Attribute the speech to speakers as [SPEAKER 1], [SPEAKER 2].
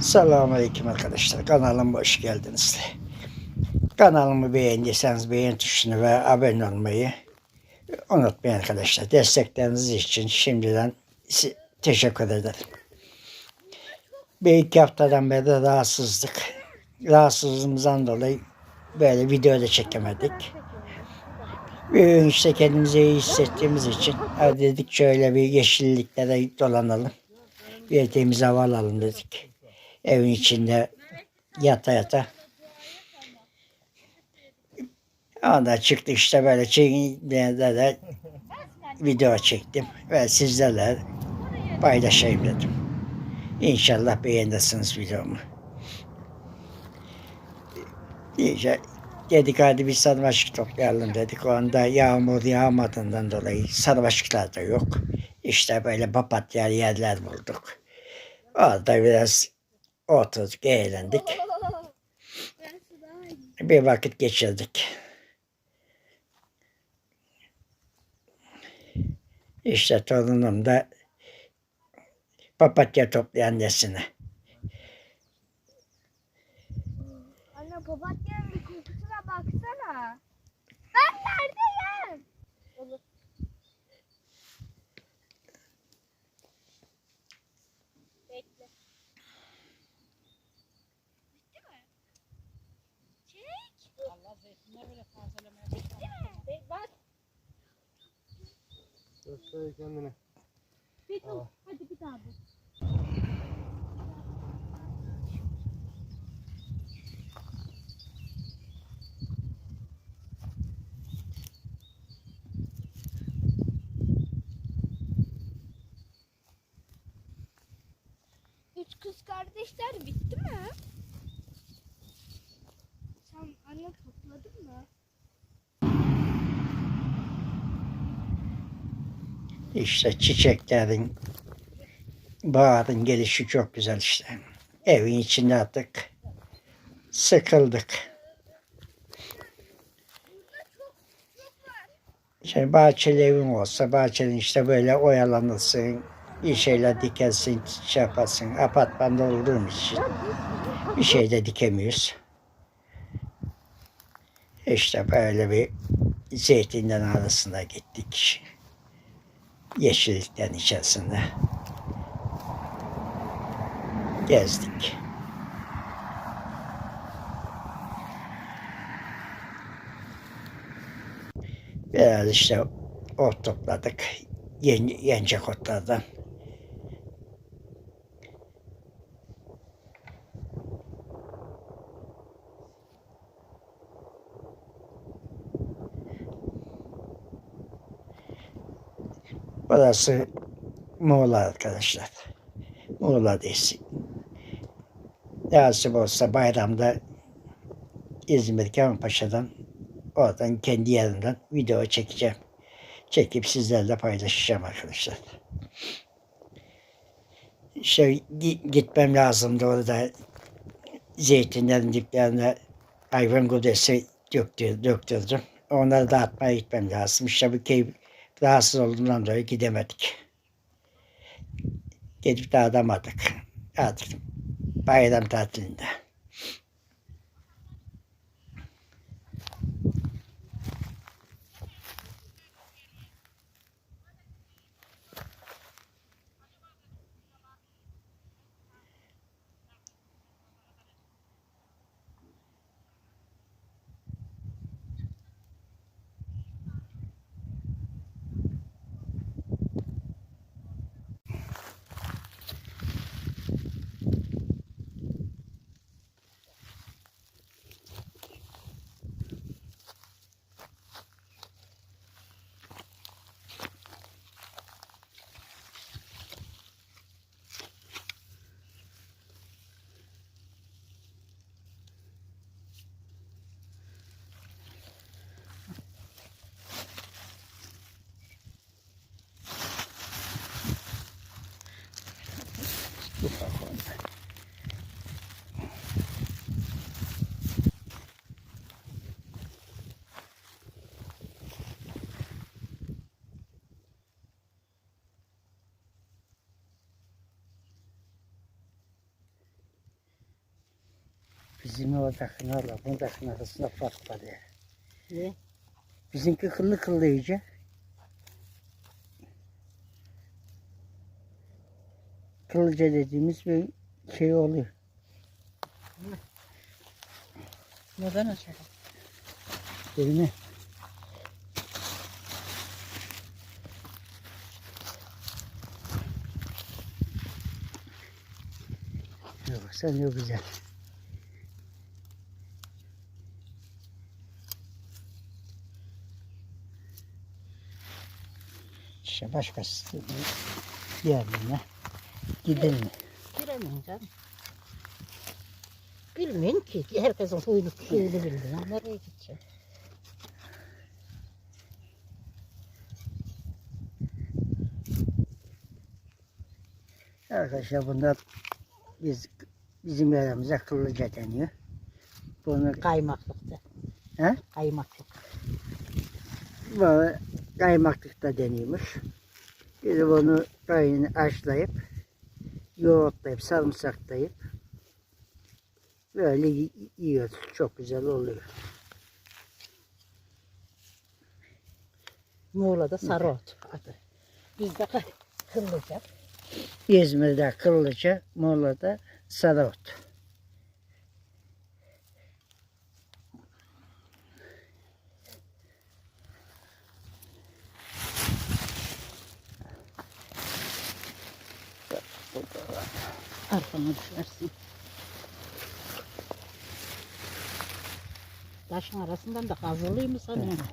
[SPEAKER 1] Selamünaleyküm arkadaşlar. Kanalıma hoş geldiniz. Kanalımı beğendiyseniz beğen tuşunu ve abone olmayı unutmayın arkadaşlar. Destekleriniz için şimdiden teşekkür ederim. Bir iki haftadan beri rahatsızlık. Rahatsızlığımızdan dolayı böyle video da çekemedik. Bir gün işte kendimizi iyi hissettiğimiz için dedik şöyle bir yeşilliklere dolanalım. Bir temiz hava alalım dedik. Evin içinde yata yata. Ondan çıktı işte böyle çekimde de video çektim ve sizlerle paylaşayım dedim. İnşallah beğenirsiniz videomu. İyice dedik hadi bir sarmaşık toplayalım dedik. O anda yağmur yağmadığından dolayı sarmaşıklar da yok. İşte böyle papatya yerler bulduk. Orada biraz oturduk, eğlendik. Bir vakit geçirdik. İşte torunum da papatya toplayan nesine.
[SPEAKER 2] Anne papatyanın kokusuna baksana. Ben neredeyim? Bekle.
[SPEAKER 3] Tazelemeye
[SPEAKER 2] mi? Be- Bak.
[SPEAKER 4] Göster kendine.
[SPEAKER 2] Bitti. Hadi bir daha bul. Üç kız kardeşler bitti mi? Anne topladın mı?
[SPEAKER 1] İşte çiçeklerin, baharın gelişi çok güzel işte. Evin içinde attık. Sıkıldık. Şey, bahçeli evin olsa bahçenin işte böyle oyalanırsın, bir şeyler dikersin, şey yaparsın. Apartmanda olduğum için bir şey de dikemiyoruz. İşte böyle bir zeytinden arasında gittik. Yeşilliklerin içerisinde. Gezdik. Biraz işte ot topladık. Yen, yenecek otlardan. Burası Muğla arkadaşlar. Muğla'dayız. Nasip olsa bayramda İzmir Kemalpaşa'dan oradan kendi yerimden video çekeceğim. Çekip sizlerle paylaşacağım arkadaşlar. Şey gi- gitmem lazımdı orada zeytinlerin diplerine hayvan gudesi döktür, döktürdüm. Onları dağıtmaya gitmem lazım. İşte bu keyif rahatsız olduğumdan dolayı gidemedik. Gidip dağıtamadık. Artık bayram tatilinde. Bizim oradakine la buradakinin arasında fark var ya.
[SPEAKER 3] Ne?
[SPEAKER 1] Bizimki kıllı kıllı iyice. Kıllıca dediğimiz bir şey oluyor.
[SPEAKER 3] Neden acaba?
[SPEAKER 1] Değil mi? Yok sen ne güzel. İşte başkası yerine gidin?
[SPEAKER 3] Giremem canım. Bilmeyin ki. Herkesin huyunu şeyini bilmiyor. Nereye gideceğim?
[SPEAKER 1] Arkadaşlar bunlar biz bizim yerimize kıllıca deniyor. Bunu
[SPEAKER 3] Kaymaklıkta.
[SPEAKER 1] He?
[SPEAKER 3] Kaymaklık.
[SPEAKER 1] böyle kaymaklıkta deniyormuş. Biz bunu kayını açlayıp yoğurtlayıp sarımsaklayıp böyle yiyoruz. Çok güzel oluyor.
[SPEAKER 3] Muğla'da Sarıot adı. Bizde Kıllıca.
[SPEAKER 1] İzmir'de kıllıca, Muğla'da sarıot.
[SPEAKER 3] Arkana düşersin. Taşın arasından da kazılıyım mı sanıyorsun?